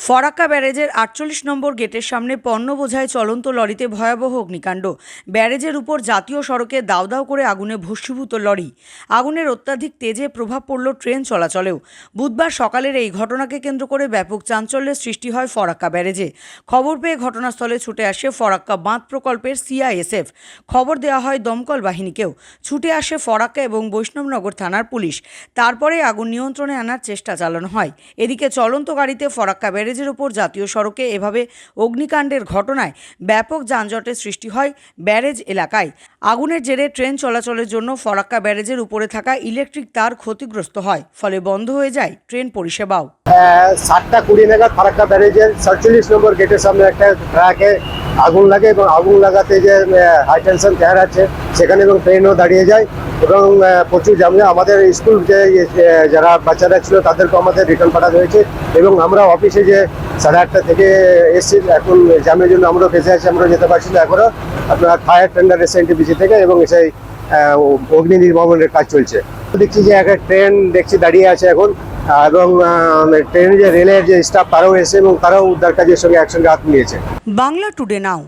ফরাক্কা ব্যারেজের আটচল্লিশ নম্বর গেটের সামনে পণ্য বোঝায় চলন্ত লরিতে ভয়াবহ অগ্নিকাণ্ড। ব্যারেজের উপর জাতীয় সড়কে দাউ দাউ করে আগুনে ভস্মীভূত লরি। আগুনের অত্যাধিক তেজে প্রভাব পড়ল ট্রেন চলাচলেও। বুধবার সকালের এই ঘটনাকে কেন্দ্র করে ব্যাপক চাঞ্চল্যের সৃষ্টি হয় ফরাক্কা ব্যারেজে। খবর পেয়ে ঘটনাস্থলে ছুটে আসে ফরাক্কা বাঁধ প্রকল্পের সিআইএসএফ। খবর দেওয়া হয় দমকল বাহিনীকেও। ছুটে আসে ফরাক্কা এবং বৈষ্ণবনগর থানার পুলিশ। তারপরে আগুন নিয়ন্ত্রণে আনার চেষ্টা চালানো হয়। এদিকে চলন্ত গাড়িতে ফরাক্কা ব্যারেজের ওপর জাতীয় সড়কে এভাবে অগ্নিকাণ্ডের ঘটনায় ব্যাপক যানজটের সৃষ্টি হয় ব্যারেজ এলাকায়। আগুনের জেরে ট্রেন চলাচলের জন্য ফরাক্কা ব্যারেজের উপরে থাকা ইলেকট্রিক তার ক্ষতিগ্রস্ত হয়, ফলে বন্ধ হয়ে যায় ট্রেন পরিষেবাও। সাতটা কুড়ি নাগাদ ফারাক্কা ব্যারেজের সাতচল্লিশ নম্বর গেটের সামনে একটা ট্রাকে আগুন লাগে এবং আগুন লাগাতে যে হাই টেনশন আছে, সেখানে এবং ট্রেনও দাঁড়িয়ে যায়। এবং প্রচুর জামে আমাদের স্কুল যে যারা বাচ্চারা ছিল তাদেরকে আমাদের রিটার্ন পাঠানো হয়েছে এবং আমরা অফিসে যে সাড়ে আটটা থেকে এসেছি, এখন জামের জন্য আমরাও ফেসে আছি আমরা যেতে পারছি না এখনও আপনার ফায়ার টেন্ডার এসে এনটিপিসি থেকে এবং সেই অগ্নি নির্বাপনের কাজ চলছে। দেখছি যে একটা ট্রেন দেখছি দাঁড়িয়ে আছে এখন এবং ট্রেনের যে রেলের যে স্টাফ তারাও এসে এবং তারাও উদ্ধার কাজের সঙ্গে একসঙ্গে হাত নিয়েছে বাংলা টুডে নাও